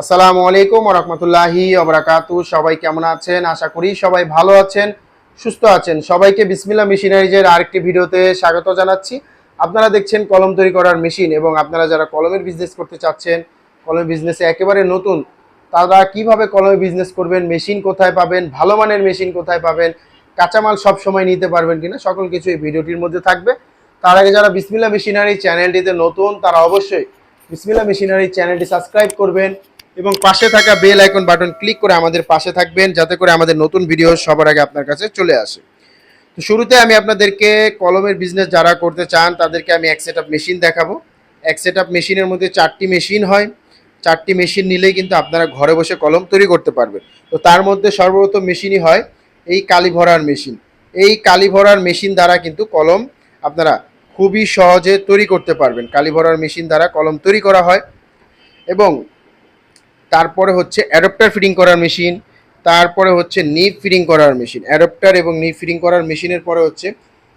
আসসালামু আলাইকুম রহমতুল্লাহি অবরাকাতু সবাই কেমন আছেন? আশা করি সবাই ভালো আছেন, সুস্থ আছেন। সবাইকে বিসমিল্লা মেশিনারিজের আরেকটি ভিডিওতে স্বাগত জানাচ্ছি। আপনারা দেখছেন কলম তৈরি করার মেশিন এবং আপনারা যারা কলমের বিজনেস করতে চাচ্ছেন, কলমের বিজনেসে একেবারে নতুন, তারা কীভাবে কলমে বিজনেস করবেন, মেশিন কোথায় পাবেন, ভালো মানের মেশিন কোথায় পাবেন, কাঁচামাল সব সময় নিতে পারবেন কিনা, সকল কিছু এই ভিডিওটির মধ্যে থাকবে। তার আগে যারা বিসমিল্লা মেশিনারি চ্যানেলটিতে নতুন, তারা অবশ্যই বিসমিল্লা মেশিনারি চ্যানেলটি সাবস্ক্রাইব করবেন এবং পাশে থাকা বেল আইকন বাটন ক্লিক করে আমাদের পাশে থাকবেন, যাতে করে আমাদের নতুন ভিডিও সবার আগে আপনার কাছে চলে আসে। তো শুরুতে আমি আপনাদেরকে কলমের বিজনেস যারা করতে চান, তাদেরকে আমি এক সেট মেশিন দেখাবো। এক সেট মেশিনের মধ্যে চারটি মেশিন হয়। চারটি মেশিন নিলেই কিন্তু আপনারা ঘরে বসে কলম তৈরি করতে পারবেন। তো তার মধ্যে সর্বপ্রথম মেশিনই হয় এই কালি ভরার মেশিন এই কালি ভরার মেশিন দ্বারা কিন্তু কলম আপনারা খুবই সহজে তৈরি করতে পারবেন। কালি ভরার মেশিন দ্বারা কলম তৈরি করা হয়। এবং তারপরে হচ্ছে অ্যাডপ্টার ফিটিং করার মেশিন, তারপরে হচ্ছে নিপ ফিটিং করার মেশিন। অ্যাডপ্টার এবং নিপ ফিটিং করার মেশিনের পরে হচ্ছে,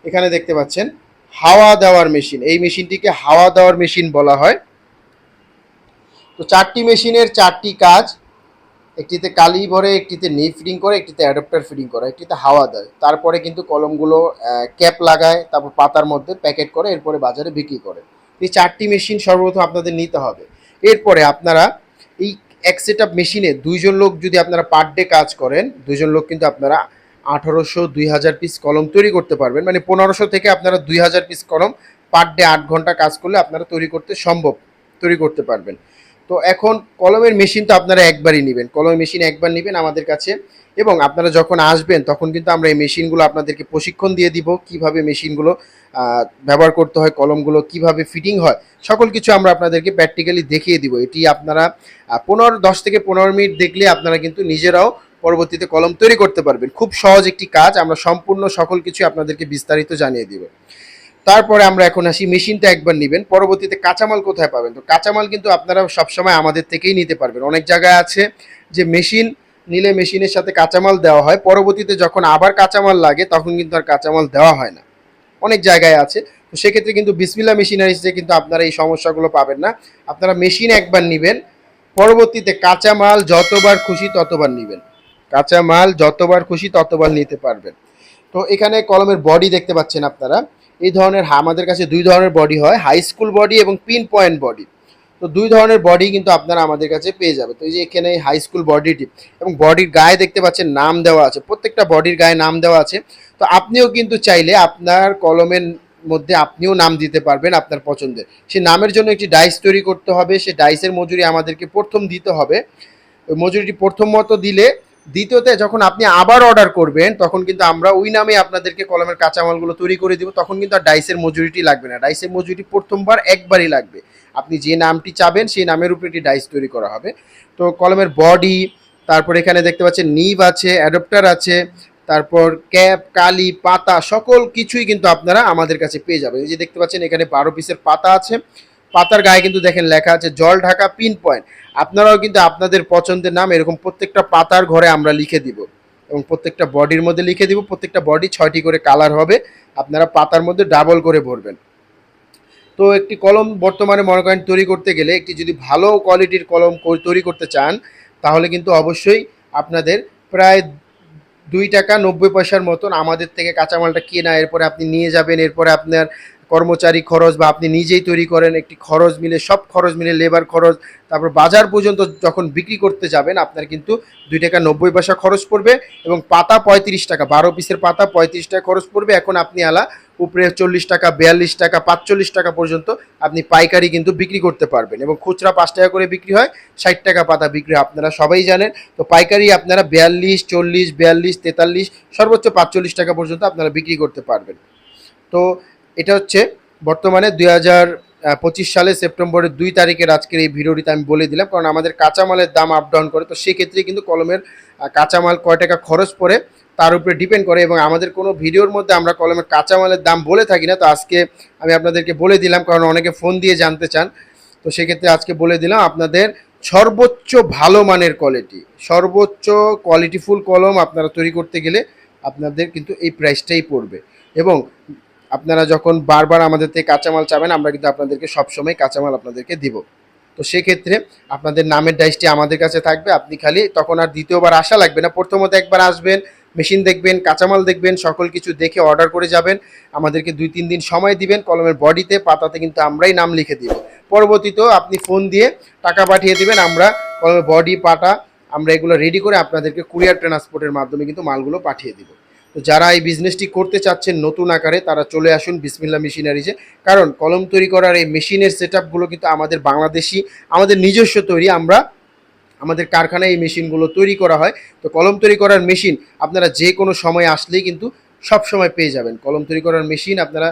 এখানে দেখতে পাচ্ছেন, হাওয়া দেওয়ার মেশিন। এই মেশিনটিকে হাওয়া দেওয়ার মেশিন বলা হয়। তো চারটি মেশিনের চারটি কাজ, একটিতে কালি ভরে, একটিতে নিপ ফিটিং করে, একটিতে অ্যাডপ্টার ফিটিং করে, একটিতে হাওয়া দেয়। তারপরে কিন্তু কলমগুলো ক্যাপ লাগায়, তারপর পাতার মধ্যে প্যাকেট করে, এরপরে বাজারে বিক্রি করে। এই চারটি মেশিন সর্বপ্রথম আপনাদের নিতে হবে। এরপরে আপনারা এক সেট আপ মেশিনে দুইজন লোক যদি আপনারা পার ডে কাজ করেন, দুইজন লোক কিন্তু আপনারা আঠারোশো, দুই হাজার পিস কলম তৈরি করতে পারবেন। মানে পনেরোশো থেকে আপনারা দুই হাজার পিস কলম পার ডে আট ঘণ্টা কাজ করলে আপনারা তৈরি করতে সম্ভব, তৈরি করতে পারবেন। তো এখন কলমের মেশিন তো আপনারা একবারই নেবেন। কলমের মেশিন একবার নেবেন। আমাদের কাছে এবং আপনারা যখন আসবেন, তখন কিন্তু আমরা এই মেশিনগুলো আপনাদেরকে প্রশিক্ষণ দিয়ে দিব, কীভাবে মেশিনগুলো ব্যবহার করতে হয়, কলমগুলো কীভাবে ফিটিং হয়, সকল কিছু আমরা আপনাদেরকে প্র্যাকটিক্যালি দেখিয়ে দিব। এটি আপনারা পনেরো, দশ থেকে পনেরো মিনিট দেখলে আপনারা কিন্তু নিজেরাও পরবর্তীতে কলম তৈরি করতে পারবেন। খুব সহজ একটি কাজ, আমরা সম্পূর্ণ সকল কিছু আপনাদেরকে বিস্তারিত জানিয়ে দিব। তারপরে আমরা এখন আসি, মেশিনটা একবার নেবেন। পরবর্তীতে কাঁচামাল কোথায় পাবেন? তো কাঁচামাল কিন্তু আপনারা সবসময় আমাদের থেকেই নিতে পারবেন। অনেক জায়গায় আছে যে মেশিন নিলে মেশিনের সাথে কাঁচামাল দেওয়া হয়। পরবর্তীতে যখন আবার কাঁচামাল লাগে, তখন কিন্তু আর কাঁচামাল দেওয়া হয় না। অনেক জায়গায় আছে। তো সেক্ষেত্রে কিন্তু বিসমিল্লা মেশিনারিজে কিন্তু আপনারা এই সমস্যাগুলো পাবেন না। আপনারা মেশিন একবার নেবেন, পরবর্তীতে কাঁচামাল যতবার খুশি ততবার নেবেন। কাঁচামাল যতবার খুশি ততবার নিতে পারবেন। তো এখানে কলমের বডি দেখতে পাচ্ছেন আপনারা। এই ধরনের আমাদের কাছে দুই ধরনের বডি হয়। হাই স্কুল বডি এবং পিন পয়েন্ট বডি। তো দুই ধরনের বডি কিন্তু আপনারা আমাদের কাছে পেয়ে যাবে তো এই যে এখানে হাই স্কুল বডিটি এবং বডির গায়ে দেখতে পাচ্ছেন নাম দেওয়া আছে, প্রত্যেকটা বডির গায়ে নাম দেওয়া আছে। তো আপনিও কিন্তু চাইলে আপনার কলমের মধ্যে আপনিও নাম দিতে পারবেন আপনার পছন্দের। সেই নামের জন্য একটি ডাইস তৈরি করতে হবে, সেই ডাইসের মজুরি আমাদেরকে প্রথম দিতে হবে। মজুরিটি প্রথম মতো দিলে, দ্বিতীয়তে যখন আপনি আবার অর্ডার করবেন, তখন কিন্তু আমরা ওই নামে আপনাদেরকে কলমের কাঁচামালগুলো তৈরি করে দিব, তখন কিন্তু আর ডাইসের মজুরিটি লাগবে না। ডাইসের মজুরিটি প্রথমবার একবারই লাগবে। আপনি যে নামটি চাবেন, সেই নামের উপরে একটি ডাইস তৈরি করা হবে। তো কলমের বডি, তারপর এখানে দেখতে পাচ্ছেন নিভ আছে, অ্যাডপ্টার আছে, তারপর ক্যাপ, কালি, পাতা, সকল কিছুই কিন্তু আপনারা আমাদের কাছে পেয়ে যাবেন। এই যে দেখতে পাচ্ছেন, এখানে বারো পিসের পাতা আছে। পাতার গায়ে কিন্তু দেখেন লেখা আছে, জল ঢাকা পিন পয়েন্ট। আপনারাও কিন্তু আপনাদের পছন্দের নাম এরকম প্রত্যেকটা পাতার ঘরে আমরা লিখে দিব। এবং প্রত্যেকটা বডির মধ্যে লিখে দিব, প্রত্যেকটা বডি ছয়টি করে কালার হবে। আপনারা পাতার মধ্যে ডাবল করে ভরবেন। তো একটি কলম বর্তমানে মনে করেন তৈরি করতে গেলে একটি যদি ভালো কোয়ালিটির কলম তৈরি করতে চান, তাহলে কিন্তু অবশ্যই আপনাদের প্রায় দুই টাকা নব্বই পয়সার মতন আমাদের থেকে কাঁচামালটা কেনা, এরপরে আপনি নিয়ে যাবেন, এরপরে আপনার কর্মচারী খরচ বা আপনি নিজেই তৈরি করেন, একটি খরচ মিলে, সব খরচ মিলে লেবার খরচ, তারপর বাজার পর্যন্ত যখন বিক্রি করতে যাবেন, আপনার কিন্তু দুই টাকা নব্বই পয়সা খরচ পড়বে এবং পাতা পঁয়ত্রিশ টাকা, বারো পিসের পাতা পঁয়ত্রিশ টাকা খরচ পড়বে। এখন আপনি আলা উপরে চল্লিশ টাকা, বিয়াল্লিশ টাকা, পাঁচচল্লিশ টাকা পর্যন্ত আপনি পাইকারি কিন্তু বিক্রি করতে পারবেন এবং খুচরা পাঁচ টাকা করে বিক্রি হয়, ষাট টাকা পাতা বিক্রি আপনারা সবাই জানেন, তো পাইকারি আপনারা বিয়াল্লিশ, চল্লিশ, বিয়াল্লিশ, তেতাল্লিশ, সর্বোচ্চ পাঁচচল্লিশ টাকা পর্যন্ত আপনারা বিক্রি করতে পারবেন। তো এটা হচ্ছে বর্তমানে দুই হাজার পঁচিশ সালে সেপ্টেম্বরের দুই তারিখের আজকের এই ভিডিওটিতে আমি বলে দিলাম, কারণ আমাদের কাঁচামালের দাম আপ ডাউন করে, তো সেক্ষেত্রে কিন্তু কলমের কাঁচামাল কয় টাকা খরচ পড়ে তার উপরে ডিপেন্ড করে এবং আমাদের কোনো ভিডিওর মধ্যে আমরা কলমের কাঁচামালের দাম বলে থাকি না, তো আজকে আমি আপনাদেরকে বলে দিলাম, কারণ অনেকে ফোন দিয়ে জানতে চান, তো সেক্ষেত্রে আজকে বলে দিলাম আপনাদের সর্বোচ্চ ভালো মানের কোয়ালিটি সর্বোচ্চ কোয়ালিটিফুল কলম আপনারা তৈরি করতে গেলে আপনাদের কিন্তু এই প্রাইসটাই পড়বে এবং আপনারা যখন বারবার আমাদের থেকে কাঁচামাল চাবেন, আমরা কিন্তু আপনাদেরকে সবসময় কাঁচামাল আপনাদেরকে দিব। তো সেক্ষেত্রে আপনাদের নামের ডাইসটি আমাদের কাছে থাকবে, আপনি খালি তখন আর দ্বিতীয়বার আসা লাগবে না। প্রথমত একবার আসবেন, মেশিন দেখবেন, কাঁচামাল দেখবেন, সকল কিছু দেখে অর্ডার করে যাবেন। আমাদেরকে দুই তিন দিন সময় দিবেন, কলমের বডিতে, পাতাতে কিন্তু আমরাই নাম লিখে দিব। পরবর্তীতেও আপনি ফোন দিয়ে টাকা পাঠিয়ে দিবেন, আমরা কলমের বডি, পাটা, আমরা এগুলো রেডি করে আপনাদেরকে কুরিয়ার ট্রান্সপোর্টের মাধ্যমে কিন্তু মালগুলো পাঠিয়ে দিব। তো যারা এই বিজনেসটি করতে চাচ্ছেন নতুন আকারে, তারা চলে আসুন বিসমিল্লা মেশিনারিজে। কারণ কলম তৈরি করার এই মেশিনের সেট কিন্তু আমাদের বাংলাদেশি, আমাদের নিজস্ব তৈরি। আমরা আমাদের কারখানায় এই মেশিনগুলো তৈরি করা হয়। তো কলম তৈরি করার মেশিন আপনারা যে কোনো সময় আসলেই কিন্তু সব সময় পেয়ে যাবেন। কলম তৈরি করার মেশিন আপনারা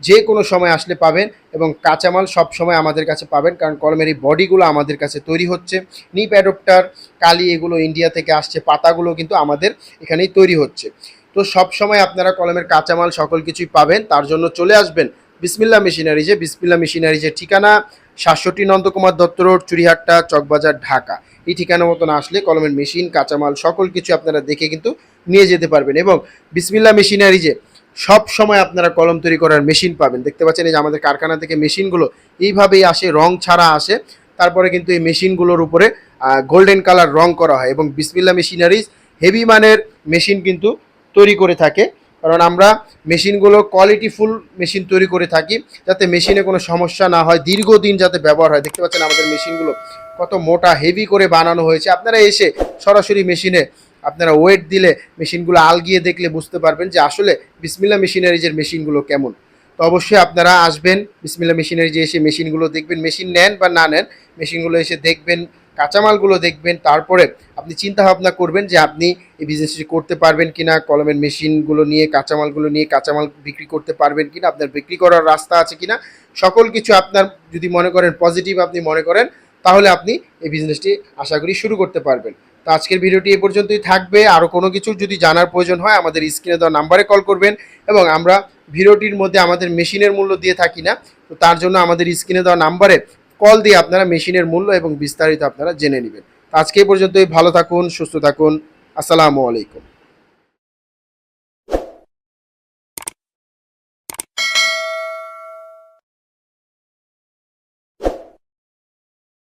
যে কোনো সময় আসলে পাবেন এবং কাঁচামাল সব সময় আমাদের কাছে পাবেন। কারণ কলমের এই বডিগুলো আমাদের কাছে তৈরি হচ্ছে। নিপ অ্যাডপ্টার কালি এগুলো ইন্ডিয়া থেকে আসছে। পাতাগুলো কিন্তু আমাদের এখানেই তৈরি হচ্ছে। তো সব সময় আপনারা কলমের কাঁচামাল সকল কিছুই পাবেন। তার জন্য চলে আসবেন বিসমিল্লা মেশিনারিজে বিসমিল্লা মেশিনারিজের ঠিকানা সাতষট্টি নন্দকুমার দত্ত রোড চুরিহাট্টা চকবাজার, ঢাকা। এই ঠিকানা মতন আসলে কলমের মেশিন, কাঁচামাল সকল কিছু আপনারা দেখে কিন্তু নিয়ে যেতে পারবেন এবং বিসমিল্লা মেশিনারিজে সব সময় আপনারা কলম তৈরি করার মেশিন পাবেন। দেখতে পাচ্ছেন এই যে আমাদের কারখানা থেকে মেশিনগুলো এইভাবেই আসে, রং ছাড়া আসে। তারপরে কিন্তু এই মেশিনগুলোর উপরে গোল্ডেন কালার রং করা হয় এবং বিসমিল্লা মেশিনারিজ হেভি মানের মেশিন কিন্তু তৈরি করে থাকে। কারণ আমরা মেশিনগুলো কোয়ালিটিফুল মেশিন তৈরি করে থাকি, যাতে মেশিনে কোনো সমস্যা না হয়, দীর্ঘদিন যাতে ব্যবহার হয়। দেখতে পাচ্ছেন আমাদের মেশিনগুলো কত মোটা হেভি করে বানানো হয়েছে। আপনারা এসে সরাসরি মেশিনে আপনারা ওয়েট দিলে মেশিনগুলো আলগিয়ে দেখলে বুঝতে পারবেন যে আসলে বিসমিল্লা মেশিনারিজের মেশিনগুলো কেমন। তো অবশ্যই আপনারা আসবেন বিসমিল্লা মেশিনারি যে এসে মেশিনগুলো দেখবেন। মেশিন নেন বা না নেন, মেশিনগুলো এসে দেখবেন কাঁচামালগুলো দেখবেন, তারপরে আপনি চিন্তা ভাবনা করবেন যে আপনি এই বিজনেসটি করতে পারবেন কিনা, কলমের মেশিনগুলো নিয়ে, কাঁচামালগুলো নিয়ে কাঁচামাল বিক্রি করতে পারবেন কিনা, আপনার বিক্রি করার রাস্তা আছে কিনা, সকল কিছু আপনার যদি মনে করেন পজিটিভ আপনি মনে করেন, তাহলে আপনি এই বিজনেসটি আশা করি শুরু করতে পারবেন। তো আজকের ভিডিওটি এ পর্যন্তই থাকবে। আরও কোনো কিছু যদি জানার প্রয়োজন হয়, আমাদের স্ক্রিনে দেওয়া নাম্বারে কল করবেন এবং আমরা ভিডিওটির মধ্যে আমাদের মেশিনের মূল্য দিয়ে থাকি না, তো তার জন্য আমাদের স্ক্রিনে দেওয়া নাম্বারে কল দিয়ে আপনারা মেশিনের মূল্য এবং বিস্তারিত আপনারা জেনে নেবেন। আজকে পর্যন্তই। ভালো থাকুন, সুস্থ থাকুন। আসসালামু আলাইকুম।